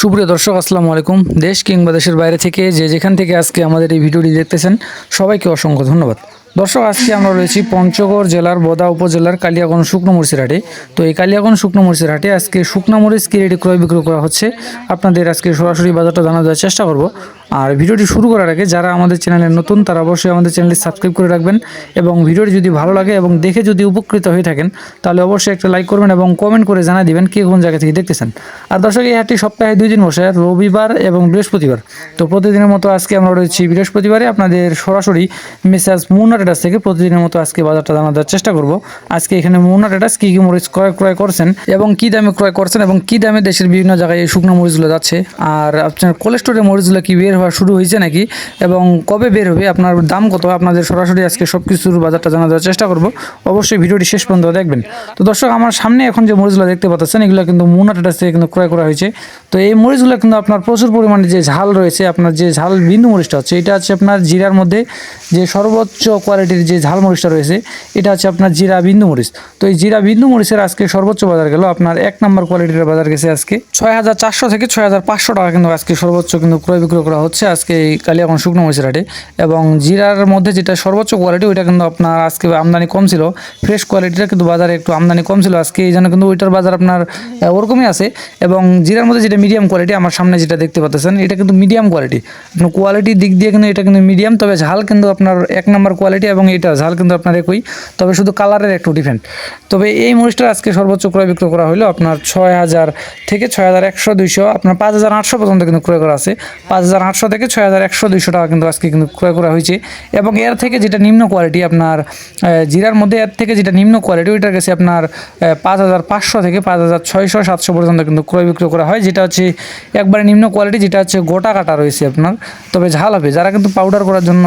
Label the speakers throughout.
Speaker 1: সুপ্রিয় দর্শক, আসসালামু আলাইকুম। দেশ কিংবা দেশের বাইরে থেকে যে যেখান থেকে আজকে আমাদের এই ভিডিওটি দেখতেছেন, সবাইকে অসংখ্য ধন্যবাদ। দর্শক, আজকে আমরা রয়েছি পঞ্চগড় জেলার বদা উপজেলার কালিয়াগঞ্জ শুকনো মরিচের হাটে। তো এই কালিয়াগঞ্জ শুকনো মরিচের হাটে আজকে শুকনো মরিচ কি রেটে ক্রয় বিক্রয় করা হচ্ছে? আপনাদের আজকে সরাসরি বাজারটা জানা দেওয়ার চেষ্টা করব। আর ভিডিওটি শুরু করার আগে যারা আমাদের চ্যানেলে নতুন, তারা অবশ্যই আমাদের চ্যানেলটি সাবস্ক্রাইব করে রাখবেন এবং ভিডিওটি যদি ভালো লাগে এবং দেখে যদি উপকৃত হয়ে থাকেন, তাহলে অবশ্যই একটা লাইক করবেন এবং কমেন্ট করে জানা দিবেন কে কোন জায়গা থেকে দেখতেছেন। আর দর্শক, এই হাটটি সপ্তাহে দুই দিন বসে, রবিবার এবং বৃহস্পতিবার। তো প্রতিদিনের মতো আজকে আমরা রয়েছি বৃহস্পতিবারে। আপনাদের সরাসরি মেসেজ মুন্না টেটাস থেকে প্রতিদিনের মতো আজকে বাজারটা জানা দেওয়ার চেষ্টা করব। আজকে এখানে মুন্না টেটাস কী কী মরিচ ক্রয় ক্রয় করছেন এবং কী দামে ক্রয় করছেন এবং কী দামে দেশের বিভিন্ন জায়গায় এই শুকনো মরিচগুলো যাচ্ছে? আর আপনার কোলেস্টোরের মরিচগুলো কী বের হওয়া শুরু হয়েছে নাকি এবং কবে বের হবে, আপনার দাম কত, আপনাদের সরাসরি আজকে সব কিছুর বাজারটা জানা দেওয়ার চেষ্টা করব। অবশ্যই ভিডিওটি শেষ পর্যন্ত দেখবেন। তো দর্শক, আমার সামনে এখন যে মরিচগুলো দেখতে পাচ্ছেন, এগুলো কিন্তু মুন্না টেটাস থেকে কিন্তু ক্রয় করা হয়েছে। তো এই মরিচগুলো কিন্তু আপনার প্রচুর পরিমাণে যে ঝাল রয়েছে, আপনার যে ঝাল বিন্দু মরিচটা হচ্ছে, এটা হচ্ছে আপনার জিরার মধ্যে যে সর্বোচ্চ কোয়ালিটির যে ঝাল মরিচটা রয়েছে, এটা হচ্ছে আপনার জিরা বিন্দু মরিচ। তো এই জিরা বিন্দু মরিচের আজকে সর্বোচ্চ বাজার গেল, আপনার এক নম্বর কোয়ালিটির বাজার গেছে আজকে ছয় হাজার চারশো থেকে ছয় হাজার পাঁচশো টাকা কিন্তু আজকে সর্বোচ্চ কিন্তু ক্রয় বিক্রয় করা হচ্ছে আজকে এই কালিয়াগঞ্জ শুকনো মরিচের এবং জিরার মধ্যে যেটা সর্বোচ্চ কোয়ালিটি ওইটা কিন্তু আপনার আজকে আমদানি কম ছিল। ফ্রেশ কোয়ালিটিটা কিন্তু বাজারে একটু আমদানি কম ছিল। আজকে এই জন্য কিন্তু ওইটার বাজার আপনার ওরকমই আছে। এবং জিরার মধ্যে যেটা মিডিয়াম কোয়ালিটি আমার সামনে যেটা দেখতে পাচ্ছেন, এটা কিন্তু মিডিয়াম কোয়ালিটি আপনার কোয়ালিটির দিক দিয়ে কিন্তু এটা কিন্তু মিডিয়াম তবে ঝাল কিন্তু আপনার এক নম্বর কোয়ালিটি এবং এটা ঝাল কিন্তু আপনার একই। তবে শুধু কালারের একটু ডিফারেন্ট তবে এই মরিচটা আজকে সর্বোচ্চ ক্রয় বিক্রয় করা হলো আপনার ছয় হাজার থেকে ছয় হাজার একশো দুইশো। আপনার পাঁচ হাজার আটশো পর্যন্ত কিন্তু ক্রয় করা আছে। পাঁচ হাজার আটশো থেকে ছয় হাজার একশো দুইশো টাকা কিন্তু আজকে কিন্তু ক্রয় করা হয়েছে। এবং এর থেকে যেটা নিম্ন কোয়ালিটি আপনার জিরার মধ্যে এর থেকে যেটা নিম্ন কোয়ালিটি ওইটার কাছে আপনার পাঁচ হাজার পাঁচশো থেকে পাঁচ হাজার ছয়শো সাতশো পর্যন্ত কিন্তু ক্রয় বিক্রয় করা হয়। যেটা হচ্ছে একবারে নিম্ন কোয়ালিটি যেটা হচ্ছে গোটা কাটা রয়েছে আপনার। তবে ঝাল হবে। যারা কিন্তু পাউডার করার জন্য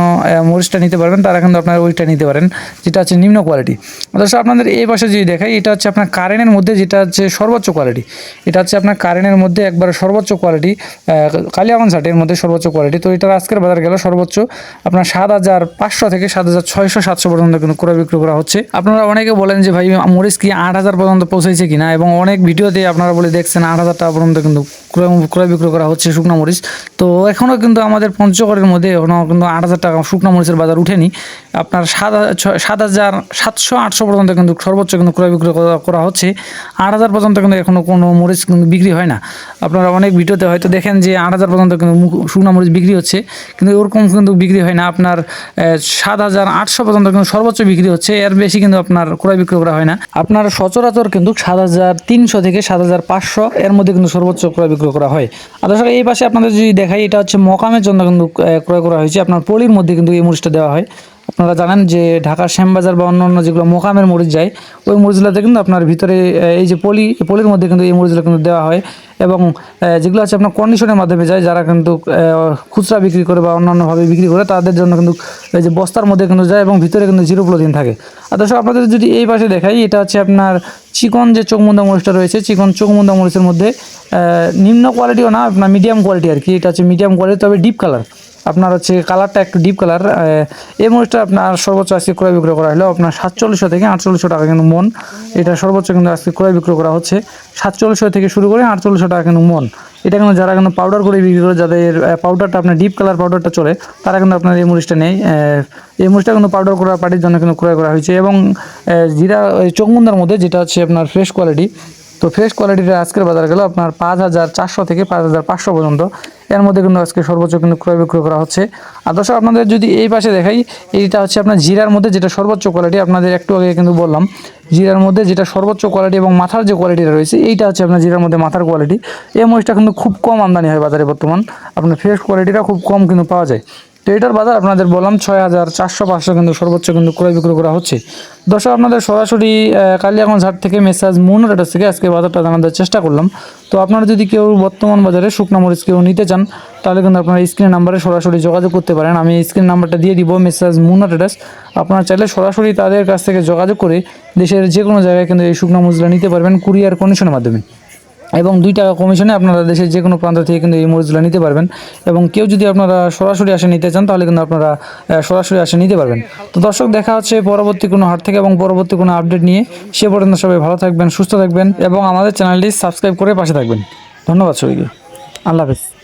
Speaker 1: মরিচটা নিতে পারবেন, তারা কিন্তু আপনার ওইটা নিতে পারেন, যেটা হচ্ছে নিম্ন কোয়ালিটি অবশ্য আপনাদের এই পাশে যদি দেখাই, এটা হচ্ছে আপনার কারেন্টের মধ্যে যেটা হচ্ছে সর্বোচ্চ কোয়ালিটি এটা হচ্ছে আপনার কারেন্টের মধ্যে একবারে সর্বোচ্চ কোয়ালিটি কালিয়াগঞ্জ হাটের মধ্যে সর্বোচ্চ কোয়ালিটি তো এটার আজকের বাজার গেল সর্বোচ্চ আপনার সাত হাজার পাঁচশো থেকে সাত হাজার ছয়শো, সাতশো পর্যন্ত কিন্তু ক্রয় বিক্রয় করা হচ্ছে। আপনারা অনেকে বলেন যে ভাই, মরিচ কি আট হাজার পর্যন্ত পৌঁছেছে কিনা? এবং অনেক ভিডিওতে আপনারা বলে দেখছেন আট হাজার টাকা পর্যন্ত কিন্তু ক্রয় ক্রয় বিক্রয় করা হচ্ছে শুকনো মরিচ। তো এখনও কিন্তু আমাদের পঞ্চগড়ের মধ্যে এখনও কিন্তু আট হাজার টাকা শুকনো মরিচের বাজার উঠেনি। আপনার সাত সাত হাজার সাতশো, আটশো পর্যন্ত কিন্তু সর্বোচ্চ কিন্তু ক্রয় বিক্রয় করা- করা হচ্ছে। আট হাজার পর্যন্ত কিন্তু এখনও কোনো মরিচ কিন্তু বিক্রি হয় না। আপনারা অনেক ভিডিওতে হয়তো দেখেন যে আট হাজার পর্যন্ত কিন্তু শুকনো মরিচ বিক্রি হচ্ছে, কিন্তু ওরকম কিন্তু বিক্রি হয় না। আপনার সাত হাজার আটশো পর্যন্ত কিন্তু সর্বোচ্চ বিক্রি হচ্ছে, এর বেশি কিন্তু আপনার ক্রয় বিক্রয় করা হয় না। আপনার সচরাচর কিন্তু সাত হাজার তিনশো থেকে সাত হাজার পাঁচশো এর মধ্যে কিন্তু সর্বোচ্চ ক্রয় বিক্রয় করা হয়। আর এই পাশে আপনাদের যদি দেখাই, এটা হচ্ছে মকামের জন্য কিন্তু ক্রয় করা হয়েছে। আপনার পলির মধ্যে কিন্তু এই মরিচটা দেওয়া হয়। আপনারা জানেন যে ঢাকার শ্যামবাজার বা অন্য অন্য যেগুলো মোকামের মরিচ যায়, ওই মরিচগুলোতে কিন্তু আপনার ভিতরে এই যে পলি, পলির মধ্যে কিন্তু এই মরিচগুলো কিন্তু দেওয়া হয় এবং যেগুলো আছে আপনার কন্ডিশনের মাধ্যমে যায়, যারা কিন্তু খুচরা বিক্রি করে বা অন্যান্যভাবে বিক্রি করে, তাদের জন্য কিন্তু এই যে বস্তার মধ্যে কিন্তু যায় এবং ভিতরে কিন্তু জিরো প্রোটিন থাকে। আর দর্শক, আপনাদের যদি এই পাশে দেখাই, এটা হচ্ছে আপনার চিকন যে চোখমুন্দা মরিচটা রয়েছে, চিকন চোখমুন্দা মরিচের মধ্যে নিম্ন কোয়ালিটিও না, আপনার মিডিয়াম কোয়ালিটি আর কি, এটা হচ্ছে মিডিয়াম কোয়ালিটি তবে ডিপ কালার আপনার হচ্ছে কালারটা একটু ডিপ কালার এই মরিচটা আপনার সর্বোচ্চ আজকে ক্রয় বিক্রয় করা হলো আপনার সাতচল্লিশশো থেকে আটচল্লিশশো টাকা কিন্তু মন। এটা সর্বোচ্চ কিন্তু আজকে ক্রয় বিক্রয় করা হচ্ছে। সাতচল্লিশশো থেকে শুরু করে আটচল্লিশশো টাকা কিন্তু মন। এটা কিন্তু যারা কিন্তু পাউডার করে বিক্রি করে, যাদের পাউডারটা আপনার ডিপ কালার পাউডারটা চলে, তারা কিন্তু আপনার এই মরিচটা নেই এই মরিচটা কিন্তু পাউডার করা পার্টির জন্য কিন্তু ক্রয় করা হয়েছে এবং জিরা চোখমুন্দার মধ্যে যেটা হচ্ছে আপনার ফ্রেশ কোয়ালিটি তো ফ্রেশ কোয়ালিটির আজকের বাজার গেল আপনার পাঁচ হাজার চারশো থেকে পাঁচ হাজার পাঁচশো পর্যন্ত। এর মধ্যে কিন্তু আজকে সর্বোচ্চ কিন্তু ক্রয় বিক্রয় করা হচ্ছে। আর দর্শক, আপনাদের যদি এই পাশে দেখাই, এইটা হচ্ছে আপনার জিরার মধ্যে যেটা সর্বোচ্চ কোয়ালিটি আপনাদের একটু আগে কিন্তু বললাম, জিরার মধ্যে যেটা সর্বোচ্চ কোয়ালিটি এবং মাথার যে কোয়ালিটিটা রয়েছে, এইটা হচ্ছে আপনার জিরার মধ্যে মাথার কোয়ালিটি এই মরিচটা কিন্তু খুব কম আমদানি হয় বাজারে বর্তমান। আপনার ফ্রেশ কোয়ালিটিটা খুব কম কিন্তু পাওয়া যায়। তো এটার বাজার আপনাদের বললাম ছয় হাজার চারশো পাঁচশো কিন্তু সর্বোচ্চ কিন্তু ক্রয় বিক্রয় করা হচ্ছে। দর্শক, আপনাদের সরাসরি কালিয়াগঞ্জ হাট থেকে মেসাজ মুন রেটার থেকে আজকে বাজারটা জানানোর চেষ্টা করলাম। তো আপনারা যদি কেউ বর্তমান বাজারে শুকনো মরিচ কেউ নিতে চান, তাহলে কিন্তু আপনারা স্ক্রিন নাম্বারে সরাসরি যোগাযোগ করতে পারেন। আমি স্ক্রিন নাম্বারটা দিয়ে দিব, মেসাজ মুনা রেটাস আপনারা চাইলে সরাসরি তাদের কাছ থেকে যোগাযোগ করে দেশের যে কোনো জায়গায় কিন্তু এই শুকনো মরিচগুলো নিতে পারবেন কুরিয়ার কন্ডিশনের মাধ্যমে। এবং দুই টাকা কমিশনে আপনারা দেশের যে কোনো প্রান্ত থেকে কিন্তু এই মরিচগুলো নিতে পারবেন। এবং কেউ যদি আপনারা সরাসরি আসে নিতে চান, তাহলে কিন্তু আপনারা সরাসরি আসে নিতে পারবেন। তো দর্শক, দেখা হচ্ছে পরবর্তী কোনো হাট থেকে এবং পরবর্তী কোনো আপডেট নিয়ে। সে পর্যন্ত সবাই ভালো থাকবেন, সুস্থ থাকবেন এবং আমাদের চ্যানেলটি সাবস্ক্রাইব করে পাশে থাকবেন। ধন্যবাদ সবাইকে। আল্লাহ হাফেজ।